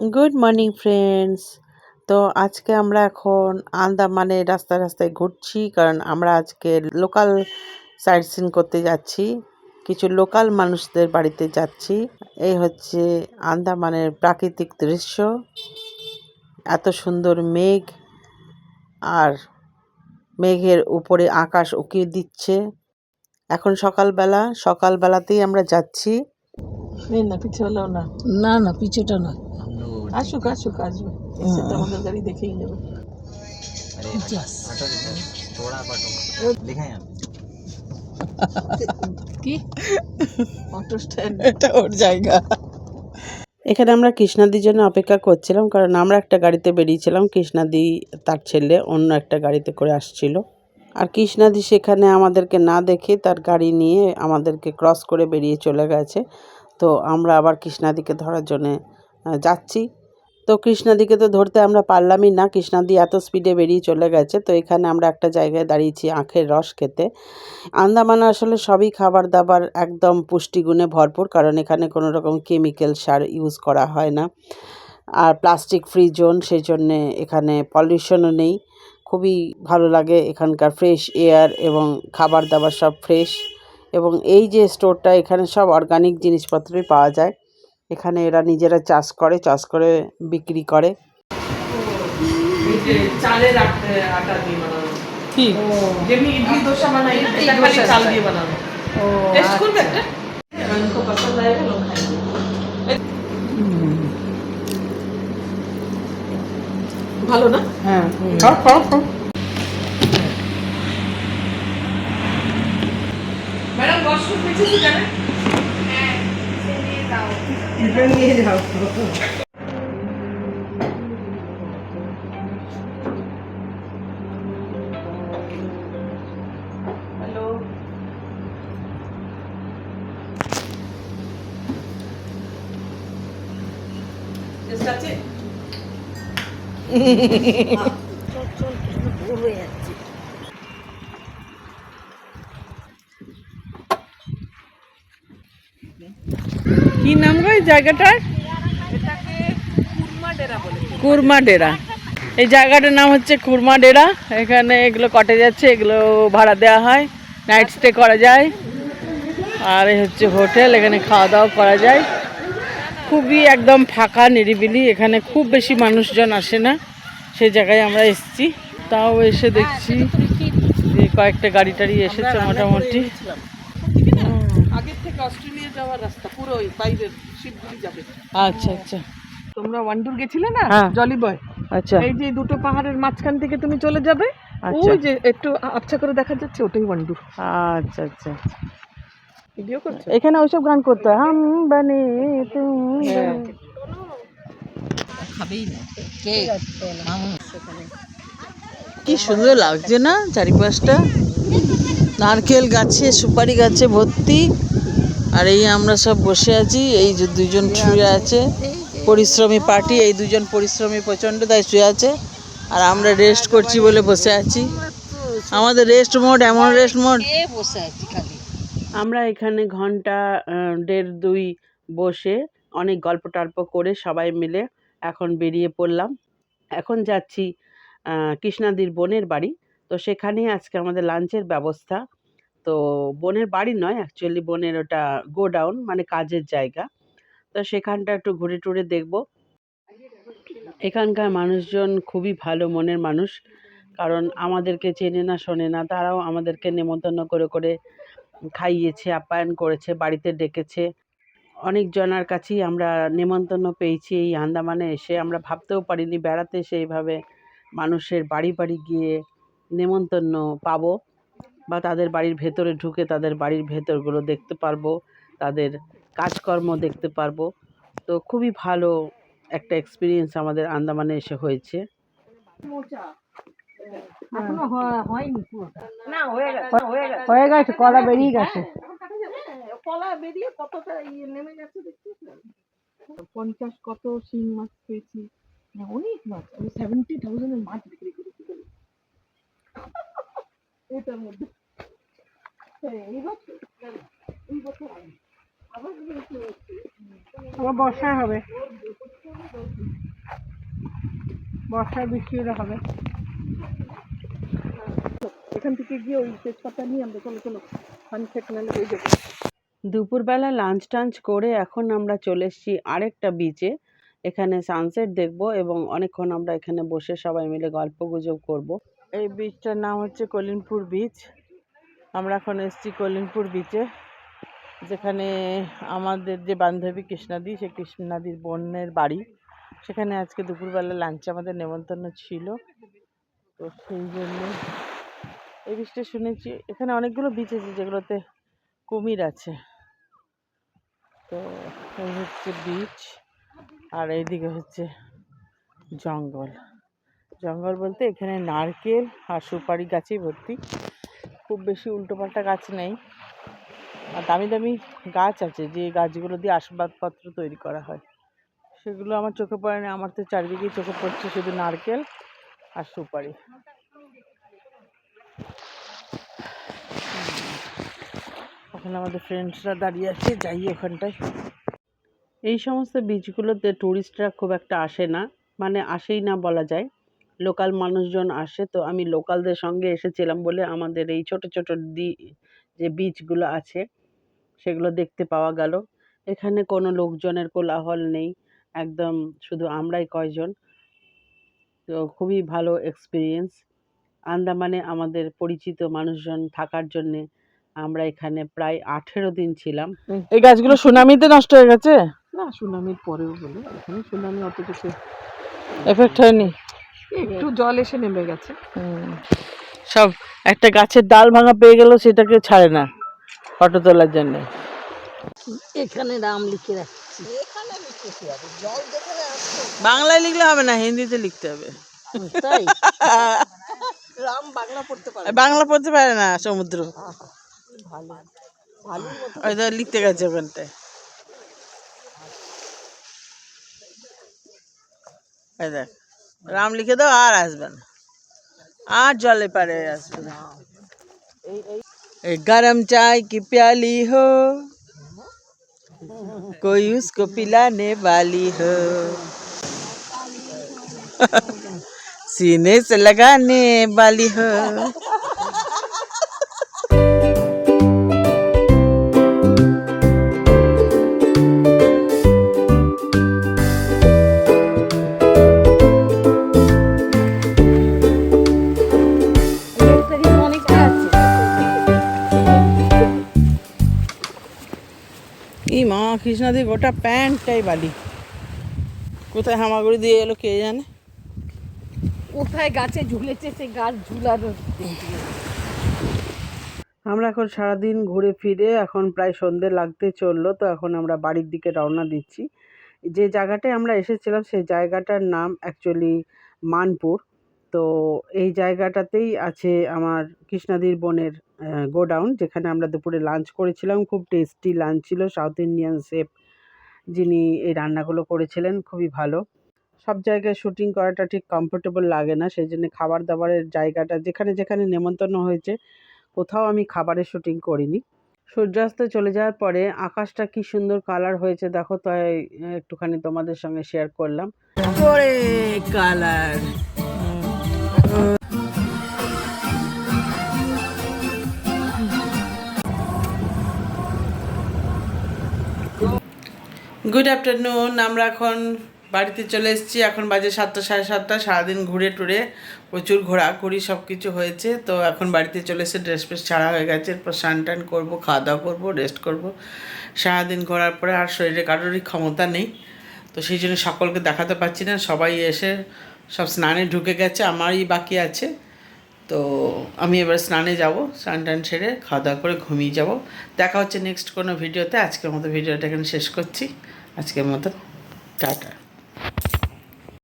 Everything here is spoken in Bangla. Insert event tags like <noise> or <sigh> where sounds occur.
গুড মর্নিং ফ্রেন্ডস তো আজকে আমরা এখন আন্দামানে রাস্তায় রাস্তায় ঘুরছি, কারণ আমরা আজকে লোকাল সাইট সিন করতে যাচ্ছি। কিছু লোকাল মানুষদের বাড়িতে যাচ্ছি। এই হচ্ছে আন্দামানের প্রাকৃতিক দৃশ্য। এত সুন্দর মেঘ আর মেঘের উপরে আকাশ উকিয়ে দিচ্ছে। এখন সকালবেলা, সকালবেলাতেই আমরা যাচ্ছি। না, পিছু না। না না, পিছুটা না। আসুক আসুক আসবে এসে তো আমাদের গাড়ি দেখেই নেবে। কি? অটো স্ট্যান্ড এটা ওর জায়গা। এখানে আমরা কৃষ্ণাদির জন্য অপেক্ষা করছিলাম কারণ আমরা একটা গাড়িতে বেরিয়েছিলাম কৃষ্ণাদি তার ছেলে অন্য একটা গাড়িতে করে আসছিল। আর কৃষ্ণাদি সেখানে আমাদেরকে না দেখে তার গাড়ি নিয়ে আমাদেরকে ক্রস করে বেরিয়ে চলে গেছে। তো আমরা আবার কৃষ্ণাদিকে ধরার জন্যে যাচ্ছি। তো কৃষ্ণাদিকে তো ধরতে আমরা পারলামই না। কৃষ্ণাদি এত স্পিডে বেরিয়ে চলে গেছে, তো এখানে আমরা একটা জায়গায় দাঁড়িয়েছি আখের রস খেতে। আন্দামান আসলে সবই খাবার দাবার একদম পুষ্টিগুণে ভরপুর, কারণ এখানে কোনো রকম কেমিক্যাল সার ইউজ করা হয় না। আর প্লাস্টিক ফ্রি জোন সেই জন্যে এখানে পলিউশনও নেই। খুবই ভালো লাগে এখানকার ফ্রেশ এয়ার এবং খাবার দাবার সব ফ্রেশ এবং এই যে স্টোরটা এখানে সব অর্গানিক জিনিসপত্রই পাওয়া যায়। এখানে এরা নিজেরা চাষ করে চাষ করে বিক্রি করে। আচ্ছা। ভালো না? হ্যাঁ। ম্যাডাম ওয়াশরুম পেয়েছে কি জানেন হ্যালো টেস্ট আছে কি নাম গো এই জায়গাটার? কুরমা ডেরা। বলে কুরমা ডেরা এই জায়গাটার নাম হচ্ছে কুরমা ডেরা। এখানে এগুলো কটে যাচ্ছে এগুলো ভাড়া দেওয়া হয়। নাইট স্টে করা যায়। আর এই হচ্ছে হোটেল এখানে খাওয়া দাওয়া করা যায়। খুবই একদম ফাঁকা নিরিবিলি। এখানে খুব বেশি মানুষজন আসে না। সেই জায়গায় আমরা এসেছি। তাও এসে দেখছি কয়েকটা গাড়ি টাড়ি এসেছে মোটামুটি। আগের থেকে অস্ট্রেলিয়া যাওয়ার রাস্তা পুরো ওই বাইরের শিপগুলি যাবে। আচ্ছা আচ্ছা। তোমরা ওয়ান্ডুর গেছিলে না? হ্যাঁ। জলি বয়? আচ্ছা। এই যে দুটো পাহাড়ের মাঝখান থেকে তুমি চলে যাবে আচ্ছা। ওই যে একটু আবছা করে দেখা যাচ্ছে ওটাই ওয়ান্ডুর আচ্ছা আচ্ছা। ভিডিও করছ? এখানে ওইসব গান করতে হাম বানে তুম হ্যাঁ। খাবেই না। কে? কি সুন্দর লাগছে না চারিপাশটা? নারকেল গাছে সুপারি গাছে ভর্তি। আর এই আমরা সব বসে আছি এই যে দুজন শুয়ে আছে পরিশ্রমী পার্টি এই দুজন পরিশ্রমী প্রচণ্ড তাই শুয়ে আছে আর আমরা রেস্ট করছি বলে বসে আছি। আমাদের রেস্ট মোড এমন রেস্ট মোড বসে আছি খালি। আমরা এখানে ঘণ্টা দেড় দুই বসে অনেক গল্প টল্প করে সবাই মিলে এখন বেরিয়ে পড়লাম। এখন যাচ্ছি কৃষ্ণাদির বোনের বাড়ি। তো সেখানেই আজকে আমাদের লাঞ্চের ব্যবস্থা। তো বোনের বাড়ি নয় অ্যাকচুয়ালি বোনের ওটা গোডাউন মানে কাজের জায়গা। তো সেখানটা একটু ঘুরে টুরে দেখব। এখানকার মানুষজন খুবই ভালো মনের মানুষ। কারণ আমাদেরকে চেনে না, শোনে না, তারাও আমাদেরকে নেমন্তন্ন করে করে খাইয়েছে, আপ্যায়ন করেছে, বাড়িতে ডেকেছে। অনেক জনার কাছেই আমরা নেমন্তন্ন পেয়েছি এই আন্দামানে এসে। আমরা ভাবতেও পারিনি বেড়াতে এসে এইভাবে মানুষের বাড়ি বাড়ি গিয়ে নেমন্তন্ন পাবো। বা তাদের বাড়ির ভেতরে ঢুকে তাদের বাড়ির ভেতরগুলো দেখতে পারব তাদের কাজকর্ম দেখতে পারব। তো খুবই ভালো একটা এক্সপিরিয়েন্স আমাদের আন্দামানে এসে হয়েছে। হয়ে গেছে হয়ে হয়ে কলা বেরিয়ে গেছে। কলা বেরিয়ে কতটা ইয়ে নেমে গেছে পঞ্চাশ কত শিং মাছ পেয়েছি। অনেক মাছ। আমি সেভেন্টি থাউজেন্ডের মাছ বিক্রি করেছি। <laughs> এটার মধ্যে হ্যাঁ, এই বছর না, এই বছর আগে আবার বিক্রি করেছি। আবার বর্ষা হবে। বর্ষায় বৃষ্টি হলে হবে। এখান থেকে গিয়ে ওই তেজপাতা নিয়ে আমরা চলো চলো। সানসেট নাহলে হয়ে যাবে। দুপুরবেলা লাঞ্চ টাঞ্চ করে এখন আমরা চলে এসেছি আরেকটা বিচে এখানে সানসেট দেখব এবং অনেকক্ষণ আমরা এখানে বসে সবাই মিলে গল্প গুজব করব। এই বিচটার নাম হচ্ছে কলিনপুর বিচ আমরা এখন এসেছি কলিমপুর বিচে যেখানে আমাদের যে বান্ধবী কৃষ্ণাদি, সে কৃষ্ণাদির বোনের বাড়ি। সেখানে আজকে দুপুরবেলা লাঞ্চে আমাদের নেমন্তন্ন ছিল। তো সেই জন্য এই বিচটা শুনেছি। এখানে অনেকগুলো বিচ আছে যেগুলোতে কুমির আছে। তো এই হচ্ছে বিচ আর এইদিকে হচ্ছে জঙ্গল। জঙ্গল বলতে এখানে নারকেল আর সুপারি গাছেই ভর্তি। খুব বেশি উল্টোপাল্টা গাছ নেই। আর দামি দামি গাছ আছে যে গাছগুলো দিয়ে আসবাবপত্র তৈরি করা হয়। সেগুলো আমার চোখে পড়ে না, আমার তো চারিদিকেই চোখে পড়ছে শুধু নারকেল আর সুপারি। ওখানে আমাদের ফ্রেন্ডসরা দাঁড়িয়ে আছে, যাই ওখানটায়। এই সমস্ত বীজগুলোতে ট্যুরিস্টরা খুব একটা আসে না মানে আসেই না বলা যায়। লোকাল মানুষজন আসে তো আমি লোকালদের সঙ্গে এসেছিলাম বলে আমাদের এই ছোট ছোট দি যে বিচগুলো আছে সেগুলো দেখতে পাওয়া গেল। এখানে কোনো লোকজনের কোলাহল নেই একদম শুধু আমরাই কয়জন। তো খুবই ভালো এক্সপিরিয়েন্স আন্দামানে আমাদের পরিচিত মানুষজন থাকার জন্যে আমরা এখানে প্রায় আঠেরো দিন ছিলাম। এই গাছগুলো সুনামিতে নষ্ট হয়ে গেছে? না সুনামির পরেও বলে এখানে সুনামি অত কিছু এফেক্ট হয়নি। একটু জল এসে নেমে গেছে। সব একটা গাছের ডাল ভাঙা পেয়ে গেল সেটাকে ছাড়ে না ফটো তোলার জন্য। এখানে নাম লিখে রাখছি। বাংলায় লিখলে হবে না হিন্দিতে লিখতে হবে। তাই? রাম বাংলা পড়তে পারে বাংলা পড়তে পারে না সমুদ্র। ভালো। ভালো হয়তো লিখতে গেছে ওখানটায়। এই দেখ। রাম লিখে দাও আর আসবে না আর জলে পারে আসবে না ए, गरम चाय की प्याली हो कोई उसको पिलाने वाली हो <laughs> सीने से लगाने वाली हो কৃষ্ণাদি গোটা প্যান্টটাই বালি। কোথায় হামাগুড়ি দিয়ে এলো কে জানে? কোথায় গাছে ঝুলেছে সেই গাছ ঝুলানো আমরা এখন সারাদিন ঘুরে ফিরে এখন প্রায় সন্ধে লাগতে চলল তো এখন আমরা বাড়ির দিকে রওনা দিচ্ছি। যে জায়গাটায় আমরা এসেছিলাম সেই জায়গাটার নাম অ্যাকচুয়ালি মানপুর। তো এই জায়গাটাতেই আছে আমার কৃষ্ণাদির বোনের গোডাউন, যেখানে আমরা দুপুরে লাঞ্চ করেছিলাম। খুব টেস্টি লাঞ্চ ছিল সাউথ ইন্ডিয়ান শেফ যিনি এই রান্নাগুলো করেছিলেন, খুবই ভালো। সব জায়গায় শুটিং করাটা ঠিক কমফোর্টেবল লাগে না সেই জন্য খাবার দাবারের জায়গাটা, যেখানে যেখানে নেমন্তন্ন হয়েছে, কোথাও আমি খাবারের শুটিং করিনি। সূর্যাস্ত চলে যাওয়ার পরে আকাশটা কি সুন্দর কালার হয়েছে, দেখো, তাই একটুখানি তোমাদের সঙ্গে শেয়ার করলাম। কালার গুড আফটারনুন আমরা এখন বাড়িতে চলে এসেছি। এখন বাজে সাতটা, সাড়ে সাতটা। সারাদিন ঘুরে টুরে প্রচুর ঘোরাঘুরি সব কিছু হয়েছে। তো এখন বাড়িতে চলে এসে ড্রেস ফ্রেস ছাড়া হয়ে গেছে। এরপর স্নান টান করব, খাওয়া দাওয়া করব রেস্ট করব। সারাদিন ঘোরার পরে আর শরীরে কারোরই ক্ষমতা নেই। তো সেই জন্য সকলকে দেখাতে পারছি না। সবাই এসে সব স্নানে ঢুকে গেছে। আমারই বাকি আছে। তো আমি এবার স্নানে যাব, স্নান টান সেরে খাওয়া দাওয়া করে ঘুমিয়ে যাব। দেখা হচ্ছে নেক্সট কোনো ভিডিওতে আজকের মতো ভিডিওটা এখানে শেষ করছি। আজকের মতো টাটা।